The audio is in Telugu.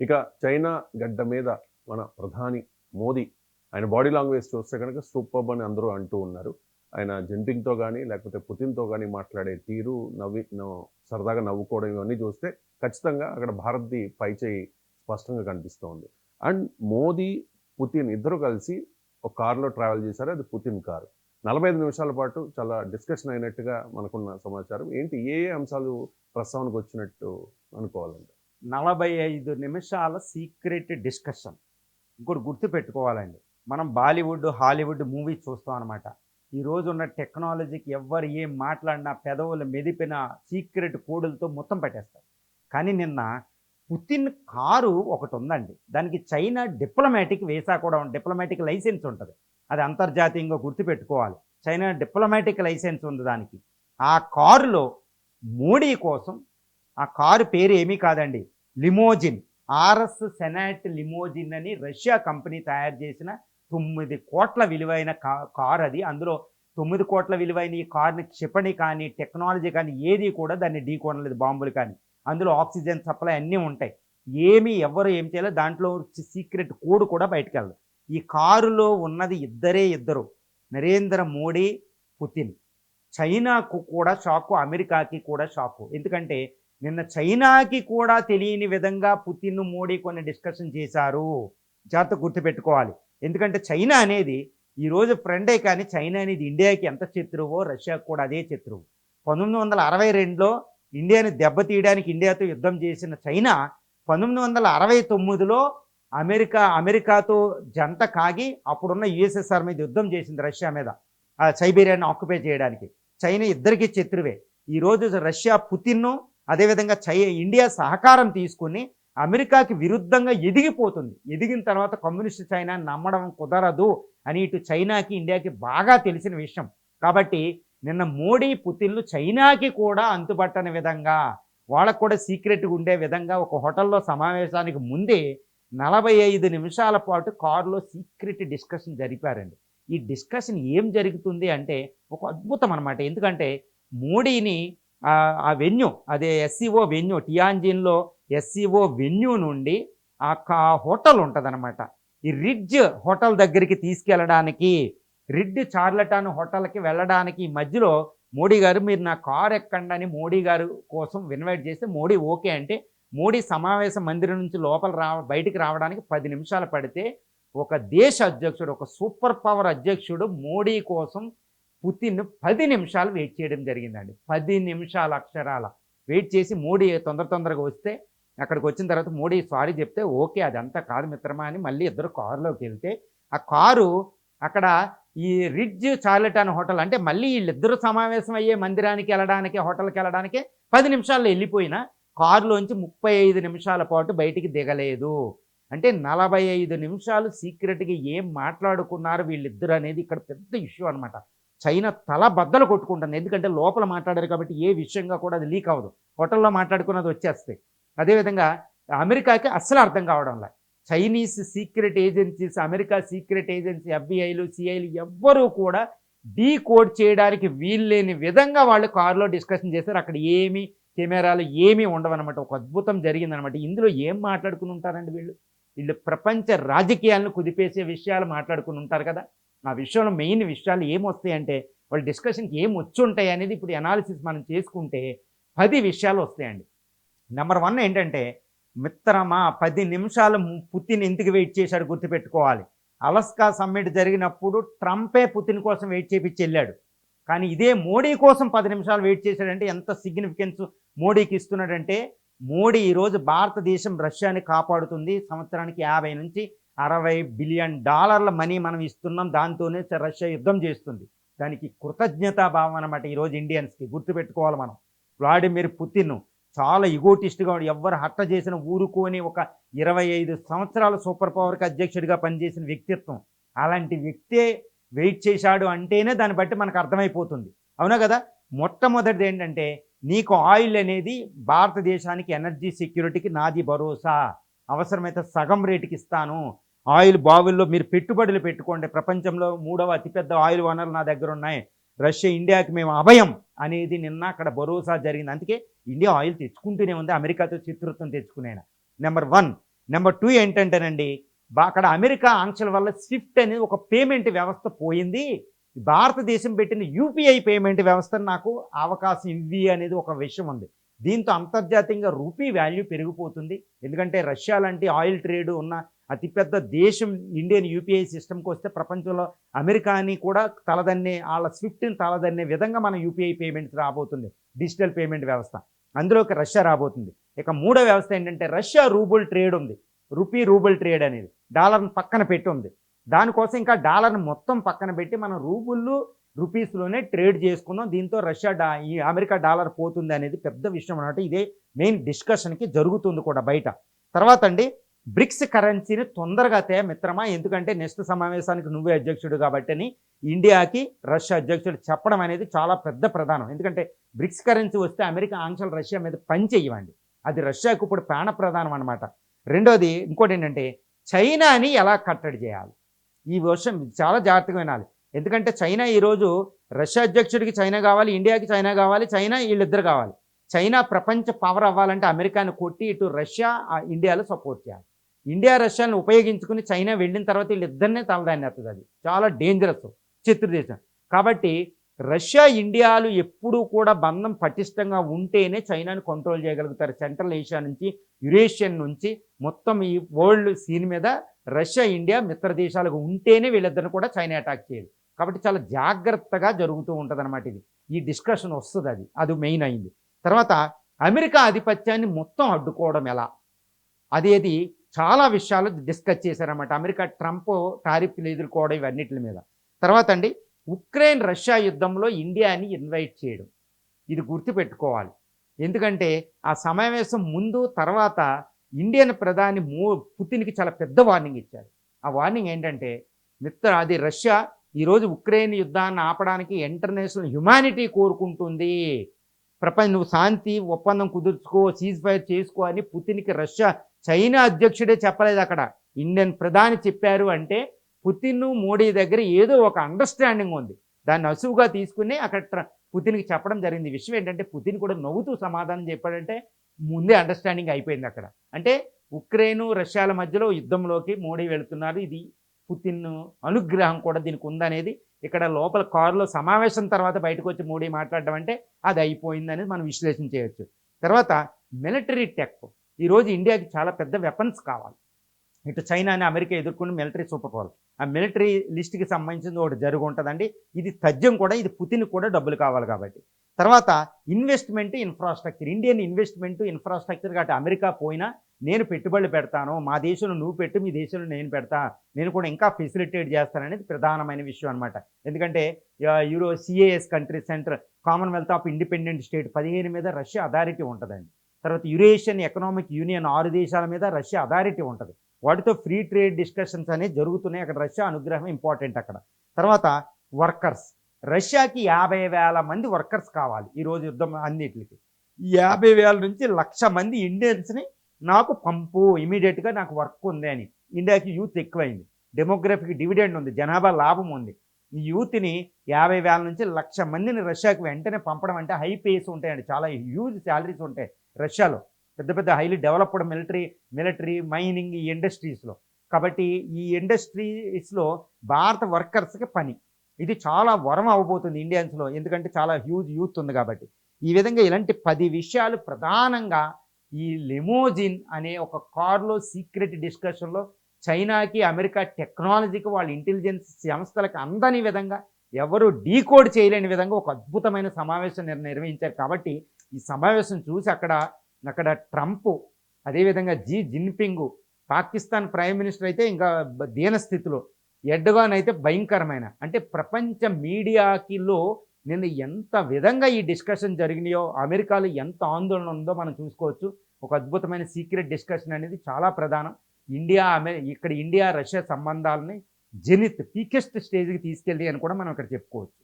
ఇక చైనా గడ్డ మీద మన ప్రధాని మోదీ ఆయన బాడీ లాంగ్వేజ్ చూస్తే కనుక సూపర్ అని అందరూ అంటూ ఉన్నారు. ఆయన జిన్పింగ్తో కానీ లేకపోతే పుతిన్తో కానీ మాట్లాడే తీరు నవ్వి సరదాగా నవ్వుకోవడం ఇవన్నీ చూస్తే ఖచ్చితంగా అక్కడ భారత్ది పైచేయి స్పష్టంగా కనిపిస్తోంది. అండ్ మోదీ పుతిన్ ఇద్దరు కలిసి ఒక కారులో ట్రావెల్ చేశారు. అది పుతిన్ కారు. నలభై ఐదు నిమిషాల పాటు చాలా డిస్కషన్ అయినట్టుగా మనకున్న సమాచారం. ఏంటి ఏ ఏ అంశాలు ప్రస్తావనకు వచ్చినట్టు అనుకోవాలండి నలభై ఐదు నిమిషాల సీక్రెట్ డిస్కషన్. ఇంకోటి గుర్తు పెట్టుకోవాలండి మనం బాలీవుడ్ హాలీవుడ్ మూవీ చూస్తాం అనమాట ఈరోజు ఉన్న టెక్నాలజీకి ఎవ్వరు ఏం మాట్లాడినా పెదవులు మెదిపిన సీక్రెట్ కోడులతో మొత్తం పెట్టేస్తారు. కానీ నిన్న పుతిన్ కారు ఒకటి ఉందండి. దానికి చైనా డిప్లొమాటిక్ వీసా కూడా డిప్లొమాటిక్ లైసెన్స్ ఉంటుంది. అది అంతర్జాతీయంగా గుర్తుపెట్టుకోవాలి. చైనా డిప్లొమాటిక్ లైసెన్స్ ఉంది దానికి. ఆ కారులో మోడీ కోసం ఆ కారు పేరు ఏమీ కాదండి. లిమోజిన్. ఆర్ఎస్ సెనాట్ లిమోజిన్ అని రష్యా కంపెనీ తయారు చేసిన తొమ్మిది కోట్ల విలువైన కా కార్ అది. అందులో తొమ్మిది కోట్ల విలువైన ఈ కార్ని క్షిపణి కానీ టెక్నాలజీ కానీ ఏది కూడా దాన్ని ఢీకొనలేదు బాంబులు కానీ. అందులో ఆక్సిజన్ సప్లై అన్నీ ఉంటాయి. ఏమి ఎవరు ఏం చేయాలో దాంట్లో సీక్రెట్ కోడ్ కూడా బయటకు వెళ్ళదు. ఈ కారులో ఉన్నది ఇద్దరే ఇద్దరు. నరేంద్ర మోడీ పుతిన్. చైనాకు కూడా షాకు అమెరికాకి కూడా షాకు. ఎందుకంటే నిన్న చైనాకి కూడా తెలియని విధంగా పుతిన్ మోడీ కొన్ని డిస్కషన్ చేశారు. జాగ్రత్త గుర్తుపెట్టుకోవాలి. ఎందుకంటే చైనా అనేది ఈరోజు ఫ్రెండే కానీ చైనా అనేది ఇండియాకి ఎంత శత్రువో రష్యాకు కూడా అదే శత్రువు. పంతొమ్మిది వందల అరవై రెండులో ఇండియాని దెబ్బతీయడానికి ఇండియాతో యుద్ధం చేసిన చైనా పంతొమ్మిది వందల అరవై తొమ్మిదిలో అమెరికా అమెరికాతో జంట కాగి అప్పుడున్న యుఎస్ఎస్ఆర్ మీద యుద్ధం చేసింది రష్యా మీద ఆ సైబీరియాని ఆక్యుపై చేయడానికి. చైనా ఇద్దరికి శత్రువే. ఈరోజు రష్యా పుతిన్ను అదేవిధంగా చై ఇండియా సహకారం తీసుకుని అమెరికాకి విరుద్ధంగా ఎదిగిపోతుంది. ఎదిగిన తర్వాత కమ్యూనిస్ట్ చైనా నమ్మడం కుదరదు అని ఇటు చైనాకి ఇండియాకి బాగా తెలిసిన విషయం. కాబట్టి నిన్న మోడీ పుతిన్లు చైనాకి కూడా అంతుపట్టని విధంగా వాళ్ళకు కూడా సీక్రెట్గా ఉండే విధంగా ఒక హోటల్లో సమావేశానికి ముందే నలభై ఐదు నిమిషాల పాటు కారులో సీక్రెట్ డిస్కషన్ జరిపారండి. ఈ డిస్కషన్ ఏం జరుగుతుంది అంటే ఒక అద్భుతం అనమాట ఎందుకంటే మోడీని ఆ వెన్యూ అదే ఎస్సీఓ వెన్యూ టియాంజిన్లో ఎస్సీఓ వెన్యూ నుండి ఆ కా హోటల్ ఉంటుందన్నమాట. ఈ రిడ్జ్ హోటల్ దగ్గరికి తీసుకెళ్ళడానికి రిడ్జ్ చార్లటాన్ హోటల్కి వెళ్ళడానికి ఈ మధ్యలో మోడీ గారు మీరు నా కార్ ఎక్కండి అని మోడీ గారు కోసం ఇన్వైట్ చేస్తే మోడీ ఓకే అంటే మోడీ సమావేశ మందిరం నుంచి లోపల రా బయటికి రావడానికి పది నిమిషాలు పడితే ఒక దేశ అధ్యక్షుడు ఒక సూపర్ పవర్ అధ్యక్షుడు మోడీ కోసం పుతిన్ పది నిమిషాలు వెయిట్ చేయడం జరిగిందండి. పది నిమిషాల అక్షరాల వెయిట్ చేసి మోడీ తొందర తొందరగా వస్తే అక్కడికి వచ్చిన తర్వాత మోడీ సారీ చెప్తే ఓకే అదంతా కాదు మిత్రమా అని మళ్ళీ ఇద్దరు కారులోకి వెళ్తే ఆ కారు అక్కడ ఈ రిడ్జ్ చార్లెటాన్ హోటల్ అంటే మళ్ళీ వీళ్ళిద్దరు సమావేశం అయ్యే మందిరానికి వెళ్ళడానికి హోటల్కి వెళ్ళడానికి పది నిమిషాల్లో వెళ్ళిపోయిన కారులోంచి ముప్పై ఐదు నిమిషాల పాటు బయటికి దిగలేదు. అంటే నలభై ఐదు నిమిషాలు సీక్రెట్గా ఏం మాట్లాడుకున్నారు వీళ్ళిద్దరు అనేది ఇక్కడ పెద్ద ఇష్యూ అనమాట చైనా తల బద్దలు కొట్టుకుంటుంది. ఎందుకంటే లోపల మాట్లాడారు కాబట్టి ఏ విషయంగా కూడా అది లీక్ అవ్వదు. హోటల్లో మాట్లాడుకున్నది వచ్చేస్తాయి. అదేవిధంగా అమెరికాకి అస్సలు అర్థం కావడంలా Chinese secret agencies America secret agency ఎఫ్బిఐలు సిఐలు ఎవ్వరూ కూడా డీ కోడ్ చేయడానికి వీల్లేని విధంగా వాళ్ళు కారులో డిస్కషన్ చేశారు. అక్కడ ఏమీ కెమెరాలు ఏమీ ఉండవన్నమాట. ఒక అద్భుతం జరిగిందనమాట ఇందులో ఏం మాట్లాడుకుని ఉంటారండి వీళ్ళు? వీళ్ళు ప్రపంచ రాజకీయాలను కుదిపేసే విషయాలు మాట్లాడుకుని ఉంటారు కదా. ఆ విషయంలో మెయిన్ విషయాలు ఏమొస్తాయంటే వాళ్ళ డిస్కషన్కి ఏం వచ్చి ఉంటాయి అనేది ఇప్పుడు అనాలిసిస్ మనం చేసుకుంటే పది విషయాలు వస్తాయండి. నెంబర్ వన్ ఏంటంటే మిత్రమా పది నిమిషాలు పుతిన్ ఎందుకు వెయిట్ చేశాడు గుర్తుపెట్టుకోవాలి. అలస్కా సమ్మిట్ జరిగినప్పుడు ట్రంపే పుతిన్ కోసం వెయిట్ చేపించి వెళ్ళాడు. కానీ ఇదే మోడీ కోసం పది నిమిషాలు వెయిట్ చేశాడంటే ఎంత సిగ్నిఫికెన్స్ మోడీకి ఇస్తున్నాడంటే మోడీ ఈరోజు భారతదేశం రష్యాని కాపాడుతుంది సంవత్సరానికి యాభై నుంచి అరవై బిలియన్ డాలర్ల మనీ మనం ఇస్తున్నాం. దాంతోనే రష్యా యుద్ధం చేస్తుంది. దానికి కృతజ్ఞతా భావం అనమాట ఈరోజు ఇండియన్స్కి. గుర్తుపెట్టుకోవాలి మనం. వ్లాడిమిర్ పుతిన్ చాలా ఇగోటిస్ట్గా ఎవ్వరు హట్ట చేసిన ఊరుకోని ఒక ఇరవై ఐదు సంవత్సరాల సూపర్ పవర్కి అధ్యక్షుడిగా పనిచేసిన వ్యక్తిత్వం. అలాంటి వ్యక్తే వెయిట్ చేశాడు అంటేనే దాన్ని బట్టి మనకు అర్థమైపోతుంది. అవునా కదా? మొట్టమొదటిది ఏంటంటే నీకు ఆయిల్ అనేది భారతదేశానికి ఎనర్జీ సెక్యూరిటీకి నాది భరోసా. అవసరమైతే సగం రేటుకి ఇస్తాను. ఆయిల్ బావుల్లో మీరు పెట్టుబడులు పెట్టుకోండి. ప్రపంచంలో మూడవ అతిపెద్ద ఆయిల్ వనరులు నా దగ్గర ఉన్నాయి. రష్యా ఇండియాకి మేము అభయం అనేది నిన్న అక్కడ భరోసా జరిగింది. అందుకే ఇండియా ఆయిల్ తెచ్చుకుంటూనే ఉంది. అమెరికాతో శత్రుత్వం తెచ్చుకునేనా నెంబర్ వన్. నెంబర్ టూ ఏంటంటేనండి బా- అక్కడ అమెరికా ఆంక్షల వల్ల స్విఫ్ట్ అనేది ఒక పేమెంట్ వ్యవస్థ పోయింది. భారతదేశం పెట్టిన యూపీఐ పేమెంట్ వ్యవస్థ నాకు అవకాశం ఇవ్వి అనేది ఒక విషయం ఉంది. దీంతో అంతర్జాతీయంగా రూపీ వాల్యూ పెరిగిపోతుంది. ఎందుకంటే రష్యా లాంటి ఆయిల్ ట్రేడ్ ఉన్న అతిపెద్ద దేశం ఇండియన్ యూపీఐ సిస్టమ్కి వస్తే ప్రపంచంలో అమెరికాని కూడా తలదన్నే వాళ్ళ స్విఫ్ట్ని తలదన్నే విధంగా మన యూపీఐ పేమెంట్స్ రాబోతుంది. డిజిటల్ పేమెంట్ వ్యవస్థ. అందులోకి రష్యా రాబోతుంది. ఇక మూడో వ్యవస్థ ఏంటంటే రష్యా రూబుల్ ట్రేడ్ ఉంది. రూపీ రూబుల్ ట్రేడ్ అనేది. డాలర్ని పక్కన పెట్టి ఉంది. దానికోసం ఇంకా డాలర్ని మొత్తం పక్కన పెట్టి మనం రూబుళ్ళు రూపీస్లోనే ట్రేడ్ చేసుకుందాం. దీంతో రష్యా డా ఈ అమెరికా డాలర్ పోతుంది అనేది పెద్ద విషయం అన్నమాట ఇదే మెయిన్ డిస్కషన్కి జరుగుతుంది కూడా బయట. తర్వాత అండి బ్రిక్స్ కరెన్సీని తొందరగా తే మిత్రమా ఎందుకంటే నెక్స్ట్ సమావేశానికి నువ్వే అధ్యక్షుడు కాబట్టి అని ఇండియాకి రష్యా అధ్యక్షుడు చెప్పడం అనేది చాలా పెద్ద ప్రధానం. ఎందుకంటే బ్రిక్స్ కరెన్సీ వస్తే అమెరికా ఆంక్షలు రష్యా మీద పని చేయవండి అది రష్యాకు ఇప్పుడు ప్రాణ ప్రధానం అనమాట రెండోది ఇంకోటి ఏంటంటే చైనాని ఎలా కట్టడి చేయాలి? ఈ విషయం చాలా జాగ్రత్తగా వినాలి. ఎందుకంటే చైనా ఈరోజు రష్యా అధ్యక్షుడికి చైనా కావాలి ఇండియాకి చైనా కావాలి చైనా వీళ్ళిద్దరు కావాలి. చైనా ప్రపంచ పవర్ అవ్వాలంటే అమెరికాను కొట్టి ఇటు రష్యా ఇండియాలో సపోర్ట్ చేయాలి. ఇండియా రష్యాను ఉపయోగించుకుని చైనా వెళ్ళిన తర్వాత వీళ్ళిద్దరినే తలదాన్ని అవుతుంది అది. చాలా డేంజరస్ శత్రు దేశం. కాబట్టి రష్యా ఇండియాలు ఎప్పుడూ కూడా బంధం పటిష్టంగా ఉంటేనే చైనాను కంట్రోల్ చేయగలుగుతారు. సెంట్రల్ ఏషియా నుంచి యురేషియన్ నుంచి మొత్తం ఈ వరల్డ్ సీన్ మీద రష్యా ఇండియా మిత్ర దేశాలకు ఉంటేనే వీళ్ళిద్దరిని కూడా చైనా అటాక్ చేయదు. కాబట్టి చాలా జాగ్రత్తగా జరుగుతూ ఉంటుంది అనమాట ఇది. ఈ డిస్కషన్ వస్తుంది అది. అది మెయిన్ అయింది. తర్వాత అమెరికా ఆధిపత్యాన్ని మొత్తం అడ్డుకోవడం ఎలా? అదేది చాలా విషయాలు డిస్కస్ చేశారన్నమాట. అమెరికా ట్రంప్ టారిఫ్లు ఎదుర్కోవడం ఇవన్నిటి మీద. తర్వాత అండి ఉక్రెయిన్ రష్యా యుద్ధంలో ఇండియాని ఇన్వైట్ చేయడం. ఇది గుర్తుపెట్టుకోవాలి. ఎందుకంటే ఆ సమావేశం ముందు తర్వాత ఇండియన్ ప్రధాని మో పుతిన్కి చాలా పెద్ద వార్నింగ్ ఇచ్చారు. ఆ వార్నింగ్ ఏంటంటే మిత్ర అది రష్యా ఈరోజు ఉక్రెయిన్ యుద్ధాన్ని ఆపడానికి ఇంటర్నేషనల్ హ్యుమానిటీ కోరుకుంటుంది. ప్రపంచ నువ్వు శాంతి ఒప్పందం కుదుర్చుకో సీజ్ ఫైర్ చేసుకో అని పుతిన్కి రష్యా చైనా అధ్యక్షుడే చెప్పలేదు అక్కడ. ఇండియన్ ప్రధాని చెప్పారు అంటే పుతిన్ మోడీ దగ్గర ఏదో ఒక అండర్స్టాండింగ్ ఉంది. దాన్ని అసువుగా తీసుకుని అక్కడ పుతిన్కి చెప్పడం జరిగింది. విషయం ఏంటంటే పుతిన్ కూడా నవ్వుతూ సమాధానం చెప్పాడంటే ముందే అండర్స్టాండింగ్ అయిపోయింది అక్కడ. అంటే ఉక్రెయిన్ రష్యాల మధ్యలో యుద్ధంలోకి మోడీ వెళుతున్నారు. ఇది పుతిన్ అనుగ్రహం కూడా దీనికి ఉందనేది ఇక్కడ లోపల కారులో సమావేశం తర్వాత బయటకు వచ్చి మోడీ మాట్లాడడం అంటే అది అయిపోయింది అనేది మనం విశ్లేషణ చేయొచ్చు. తర్వాత మిలిటరీ టెక్. ఈరోజు ఇండియాకి చాలా పెద్ద వెపన్స్ కావాలి. ఇటు చైనాని అమెరికా ఎదుర్కొన్న మిలిటరీ సూపర్ పవర్. ఆ మిలిటరీ లిస్ట్కి సంబంధించింది ఒకటి జరుగు ఉంటుందండి ఇది తథ్యం కూడా ఇది పుతిన్ కూడా డబ్బులు కావాలి కాబట్టి. తర్వాత investment infrastructure Indian investment infrastructure కాబట్టి అమెరికా పోయినా నేను పెట్టుబడులు పెడతాను మా దేశంలో నువ్వు పెట్టు మీ దేశంలో నేను పెడతా నేను కూడా ఇంకా ఫెసిలిటేట్ చేస్తాననేది ప్రధానమైన విషయం అనమాట ఎందుకంటే Euro CIS country centre Commonwealth of Independent State పదిహేను మీద రష్యా అథారిటీ ఉంటుందండి. తర్వాత యురేషియన్ ఎకనామిక్ యూనియన్ ఆరు దేశాల మీద రష్యా అథారిటీ ఉంటుంది. వాటితో ఫ్రీ ట్రేడ్ డిస్కషన్స్ అనేవి జరుగుతున్నాయి. అక్కడ రష్యా అనుగ్రహం ఇంపార్టెంట్ అక్కడ. తర్వాత వర్కర్స్ రష్యాకి యాభై వేల మంది వర్కర్స్ కావాలి ఈరోజు యుద్ధం అన్నిటికి. యాభై వేల నుంచి లక్ష మంది ఇండియన్స్ని నాకు పంపు ఇమీడియట్గా నాకు వర్క్ ఉంది అని. ఇండియాకి యూత్ ఎక్కువైంది. డెమోగ్రఫీకి డివిడెండ్ ఉంది. జనాభా లాభం ఉంది. ఈ యూత్ని యాభై వేల నుంచి లక్ష మందిని రష్యాకి వెంటనే పంపడం అంటే హై పేస్ ఉంటాయండి. చాలా హ్యూజ్ శాలరీస్ ఉంటాయి రష్యాలో. పెద్ద పెద్ద highly developed military military mining ఈ ఇండస్ట్రీస్లో కాబట్టి ఈ ఇండస్ట్రీస్లో భారత వర్కర్స్కి పని. ఇది చాలా వరం అవ్వబోతుంది ఇండియన్స్లో ఎందుకంటే చాలా హ్యూజ్ యూత్ ఉంది కాబట్టి. ఈ విధంగా ఇలాంటి పది విషయాలు ప్రధానంగా ఈ లెమోజిన్ అనే ఒక కార్లో సీక్రెట్ డిస్కషన్లో చైనాకి అమెరికా టెక్నాలజీకి వాళ్ళ ఇంటెలిజెన్స్ సంస్థలకు అందని విధంగా ఎవరు డీకోడ్ చేయలేని విధంగా ఒక అద్భుతమైన సమావేశం నిర్వహించారు. కాబట్టి ఈ సమావేశం చూసి అక్కడ అక్కడ ట్రంప్ అదేవిధంగా Xi Jinping Pakistan prime minister అయితే ఇంకా దీనస్థితిలో. ఎడ్గాన్ అయితే భయంకరమైన అంటే ప్రపంచ మీడియాకిలో నిన్న ఎంత విధంగా ఈ డిస్కషన్ జరిగినాయో అమెరికాలో ఎంత ఆందోళన ఉందో మనం చూసుకోవచ్చు. ఒక అద్భుతమైన సీక్రెట్ డిస్కషన్ అనేది చాలా ప్రధానం. ఇండియా అమె ఇక్కడ ఇండియా రష్యా సంబంధాలని జెనిత్ పీకెస్ట్ స్టేజ్కి తీసుకెళ్ళి అని కూడా మనం ఇక్కడ చెప్పుకోవచ్చు.